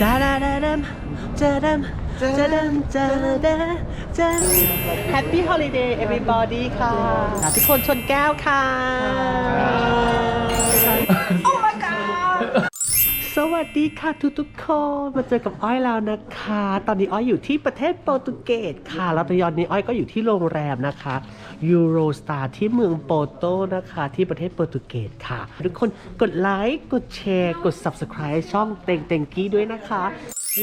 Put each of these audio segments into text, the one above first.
จ้าดาดาดัมจ้าดัมจ้าดัมจ้าดาจ้า Happy Holiday everybody ค่ะ ทุกคนชนแก้วค่ะ สวัสดีค่ะทุกทุกๆคนมาเจอกับอ้อยแล้วนะคะ ตอนนี้อ้อยอยู่ที่ประเทศโปรตุเกสค่ะ แล้วตอนนี้อ้อยก็อยู่ที่โรงแรมนะคะยูโรสตาร์ที่เมืองโปโตนะคะ ที่ประเทศโปรตุเกสค่ะ ทุกคนกดไลค์กดแชร์ กด Subscribe ช่องเต็งเต็งกี้ด้วยนะคะ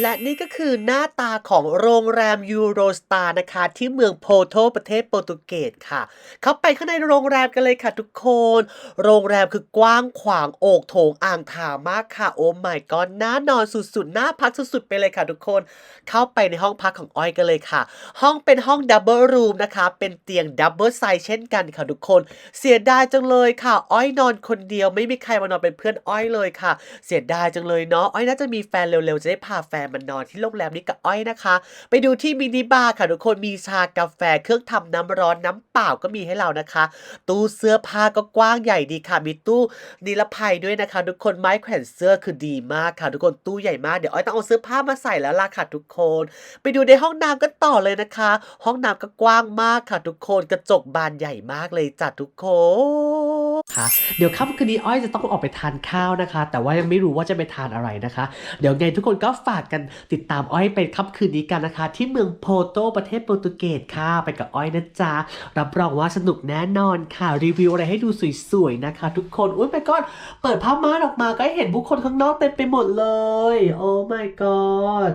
และนี่ก็คือหน้าตาของโรงแรมยูโรสตาร์นะคะ ที่เมืองโพโตประเทศโปรตุเกสค่ะ เข้าไปข้างในโรงแรมกันเลยค่ะทุกคน โรงแรมคือกว้างขวางโอกโถงอ่างถามมากค่ะ โอ้ my god น่านอนสุดๆน่าพักสุดๆไปเลยค่ะทุกคน เข้าไปในห้องพักของอ้อยกันเลยค่ะ ห้องเป็นห้องดับเบิลรูมนะคะ เป็นเตียงดับเบิลไซส์เช่นกันค่ะทุกคน เสียดายจังเลยค่ะ อ้อยนอนคนเดียวไม่มีใครมานอนเป็นเพื่อนอ้อยเลยค่ะ เสียดายจังเลยเนาะอ้อยน่าจะมีแฟนเร็วๆจะได้พาแฟนมานอนที่โรงแรมนี้กับอ้อยนะคะ ไปดูที่มินิบาร์ค่ะทุกคนมีชากาแฟเครื่องทำน้ำร้อนน้ำเปล่าก็มีให้เรานะคะ ตู้เสื้อผ้าก็กว้างใหญ่ดีค่ะ มีตู้นิรภัยด้วยนะคะ ทุกคนไม้แขวนเสื้อคือดีมากค่ะ ทุกคนตู้ใหญ่มากเดี๋ยวอ้อยต้องเอาเสื้อผ้ามาใส่แล้วล่ะค่ะทุกคน ไปดูในห้องน้ำกันต่อเลยนะคะ ห้องน้ำก็กว้างมากค่ะ ทุกคนกระจกบานใหญ่มากเลยจ้ะทุกคน ค่ะ เดี๋ยวค่ำคืนนี้อ้อยจะต้องออกไปทานข้าวนะคะ แต่ว่ายังไม่รู้ว่าจะไปทานอะไรนะคะ เดี๋ยวไงทุกคนก็ฝากกันติดตามอ้อยไปค่ำคืนนี้กันนะคะ ที่เมืองโพโตประเทศโปรตุเกสค่ะ ไปกับอ้อยนะจ๊ะรับรองว่าสนุกแน่นอนค่ะ รีวิวอะไรให้ดูสวยๆนะคะ ทุกคนอุ้ยไปก่อนเปิดผ้าม่านออกมาก็เห็นผู้คนข้างนอกเต็มไปหมดเลย โอ้ my god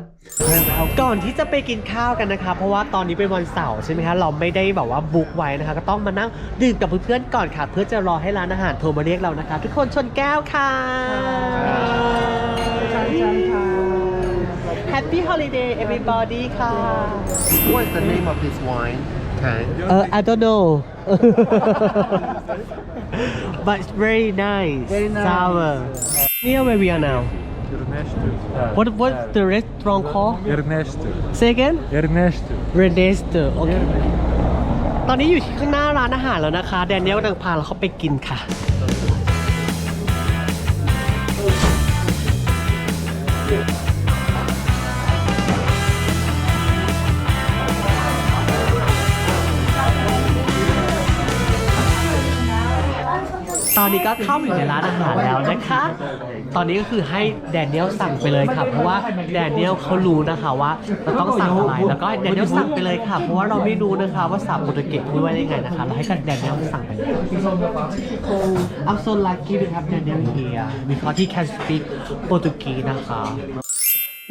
ก่อนที่จะไปกินข้าวกันนะคะ เพราะว่าตอนนี้เป็นวันเสาร์ใช่ไหมคะเราไม่ได้แบบว่าบุ๊กไว้นะคะ ก็ต้องมานั่งดื่มกับเพื่อนๆก่อนค่ะ เพื่อจะรอให้ร้านอาหารโทรมาเรียกเรานะคะ ทุกคนชนแก้วค่ะ Happy Holiday everybody ค่ะ What is the name of this wine? Okay. เออ I don't know but it's very nice Very nice. sour near where we are now Ernesto. what what the restaurant called Ernesto. say again Ernesto. Renesto โอเคตอนนี้อยู่ที่ข้างหน้าร้านอาหารแล้วนะคะ แดเนียลกำลังพาเราเข้าไปกินค่ะต อนนี้ก็เข้าอยู่ในร้านอาหารแล้วนะคะ ตอนนี้ก็คือให้แดเนียลสั่งไปเลยค่ะ เพราะว่าแดเนียลเขารู้นะคะว่าเราต้องสั่งอะไรแล้วก็แดเนียลสั่งไปเลยค่ะ เพราะว่าเราไม่รู้นะคะว่าสับโปรตุเกสพูดว่ายังไงนะคะเราให้กับแดเนียลสั่งไปเลย I'm so lucky to have Daniel here because he can speak Portuguese นะคะ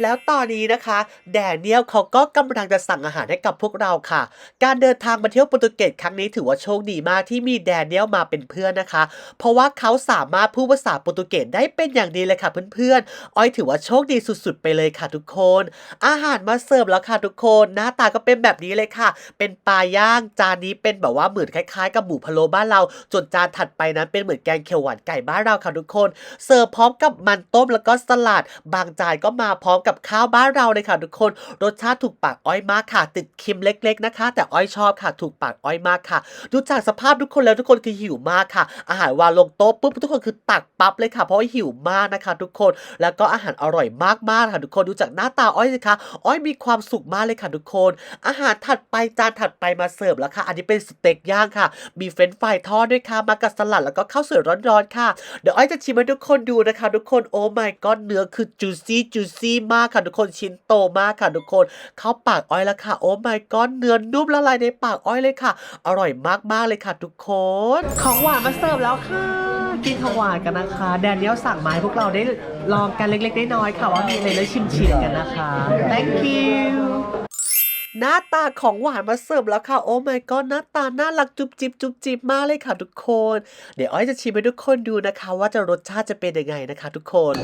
แล้วตอนนี้นะคะ แดเนียลเขาก็กำลังจะสั่งอาหารให้กับพวกเราค่ะ การเดินทางมาเที่ยวโปรตุเกสครั้งนี้ถือว่าโชคดีมากที่มีแดเนียลมาเป็นเพื่อนนะคะ เพราะว่าเขาสามารถพูดภาษาโปรตุเกสได้เป็นอย่างดีเลยค่ะเพื่อนๆ อ้อยถือว่าโชคดีสุดๆ ไปเลยค่ะทุกคน อาหารมาเสิร์ฟแล้วค่ะทุกคน หน้าตาก็เป็นแบบนี้เลยค่ะ เป็นปลาย่างจานนี้เป็นแบบว่าเหมือนคล้ายๆ กับหมูพะโล้บ้านเราจนจานถัดไปนั้นเป็นเหมือนแกงเขียวหวานไก่บ้านเราค่ะทุกคน เสิร์ฟพร้อมกับมันต้มแล้วก็สลัด บางจานก็มาพร้อมกับข้าวบ้านเราเลยค่ะทุกคน รสชาติถูกปากอ้อยมากค่ะ ติดเค็มเล็ก ๆนะคะ แต่อ้อยชอบค่ะ ถูกปากอ้อยมากค่ะ ดูจากสภาพทุกคนแล้วทุกคนคือหิวมากค่ะ อาหารวางลงโต๊ะปุ๊บทุกคนคือตักปั๊บเลยค่ะ เพราะว่าหิวมากนะคะ ทุกคน แล้วก็อาหารอร่อยมากๆค่ะทุกคน ดูจากหน้าตาอ้อยสิคะ อ้อยมีความสุขมากเลยค่ะทุกคน อาหารถัดไปจานถัดไปมาเสิร์ฟแล้วค่ะ อันนี้เป็นสเต็กย่างค่ะ มีเฟรนช์ฟรายทอดด้วยค่ะ มากับสลัดแล้วก็ข้าวสวยร้อนๆค่ะ เดี๋ยวอ้อยจะชิมให้ทุกคนดูนะคะ ทุกคน โอ้ my god เนื้อคือจูซี่จูซี่มากค่ะทุกคนชิ้นโตมากค่ะทุกคนเข้าปากอ้อยแล้วค่ะ โอ้ my god เนื้อนุ่มละลายในปากอ้อยเลยค่ะ อร่อยมากๆเลยค่ะทุกคน ของหวานมาเสิร์ฟแล้วค่ะกินของหวานกันนะคะ แดเนียลสั่งมาให้พวกเราได้ลองกันเล็กๆน้อยๆค่ะว่ามีอะไรแล้วชิมๆกันนะคะ thank you หน้าตาของหวานมาเสิร์ฟแล้วค่ะ โอ้ my god หน้าตาน่ารักจุ๊บจิ๊บจุ๊บจิ๊บมากเลยค่ะทุกคน เดี๋ยวอ้อยจะชิมให้ทุกคนดูนะคะ ว่าจะรสชาติจะเป็นยังไงนะคะ ทุกคน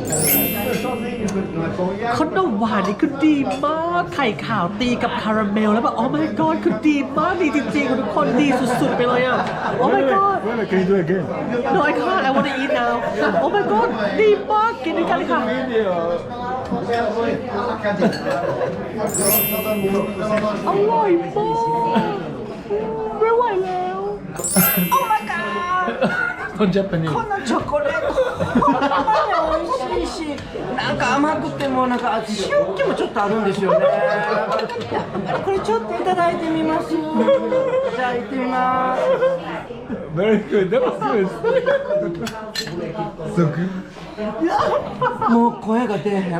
ขนมหวานนี่คือดีมาก ไข่ขาวตีกับคาราเมลแล้วแบบ โอ้ my god คือดีมากดีจริงๆค่ะทุกคนดีสุดๆไปเลยอ่ะ โอ้ my god Wait, wait, can you do it again? no I can't I want to eat now โอ้ my god ดีมากกินด้วยกันเลยค่ะ อร่อยมากไม่ไหวแล้ว On Japanese. チョコレート 美味しいしなんか 甘くてもなんか塩気もちょっとあるんですよね。これちょっといただいてみます。じゃあ行ってみます.もう声が出へん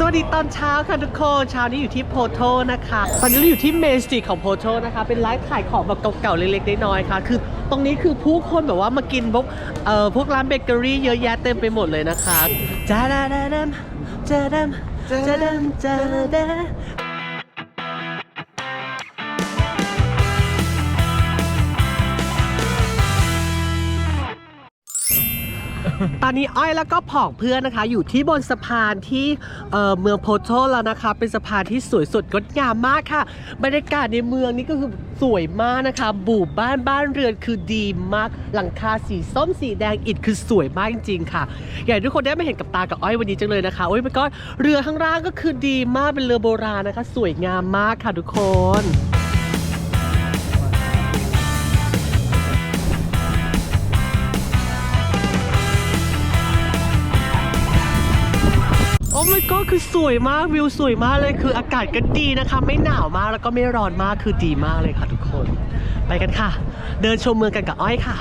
สวัสดีตอนเช้าค่ะทุกคนเช้านี้อยู่ที่โพโทนะคะ ตอนนี้เราอยู่ที่เมนสตรีทของโพโทนะคะ เป็นร้านขายของแบบเก่าๆเล็กๆน้อยๆค่ะ คือตรงนี้คือผู้คนแบบว่ามากินพวกเอ่อพวกร้านเบเกอรี่เยอะแยะเต็มไปหมดเลยนะคะจ้าดาดาดามจ้าดามจ้าดามจ้าดา ตอนนี้อ้อยแล้วก็ผองเพื่อนนะคะ อยู่ที่บนสะพานที่เเมืองโพโตแล้วนะคะ เป็นสะพานที่สวยสดงดงามมากค่ะ บรรยากาศในเมืองนี้ก็คือสวยมากนะคะบูบบ้านบ้านเรือนคือดีมาก หลังคาสีส้มสีแดงอิฐคือสวยมากจริงๆค่ะ อยากให้ทุกคนได้มาเห็นกับตากับอ้อยวันนี้จังเลยนะคะโอ้ยมันก็เรือข้างล่างก็คือดีมากเป็นเรือโบราณนะคะ สวยงามมากค่ะทุกคน อ้ my god คือสวยมากวิวสวยมากเลยคืออากาศก็ดีนะคะ ไม่หนาวมากแล้วก็ไม่ร้อนมากคือดีมากเลยค่ะทุกคน ไปกันค่ะ เดินชมเมืองกันกับอ้อยค่ะ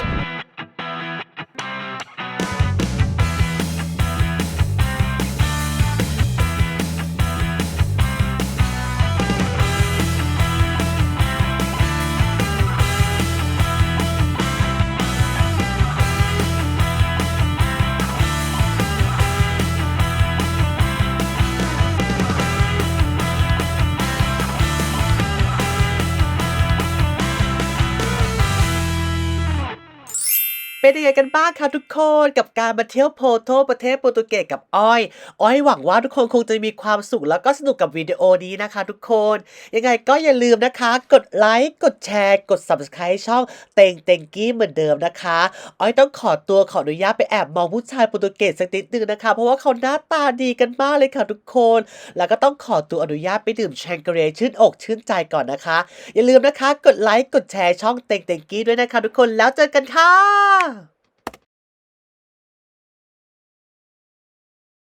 เป็นยังไงกันบ้างคะทุกคนกับการมาเที่ยวโพโตประเทศโปรตุเกสกับอ้อย อ้อยหวังว่าทุกคนคงจะมีความสุขแล้วก็สนุกกับวิดีโอนี้นะคะ ทุกคน ยังไงก็อย่าลืมนะคะ กดไลค์กดแชร์กด subscribe ช่องเต็งเต็งกี้เหมือนเดิมนะคะ อ้อยต้องขอตัวขออนุญาตไปแอบมองผู้ชายโปรตุเกสสักนิดนึงนะคะ เพราะว่าเขาหน้าตาดีกันมากเลยค่ะทุกคน แล้วก็ต้องขอตัวอนุญาตไปดื่มแชงเกรชื่นอกชื่นใจก่อนนะคะ อย่าลืมนะคะ กดไลค์กดแชร์ช่องเต็งเต็งกี้ด้วยนะคะ ทุกคนแล้วเจอกันค่ะ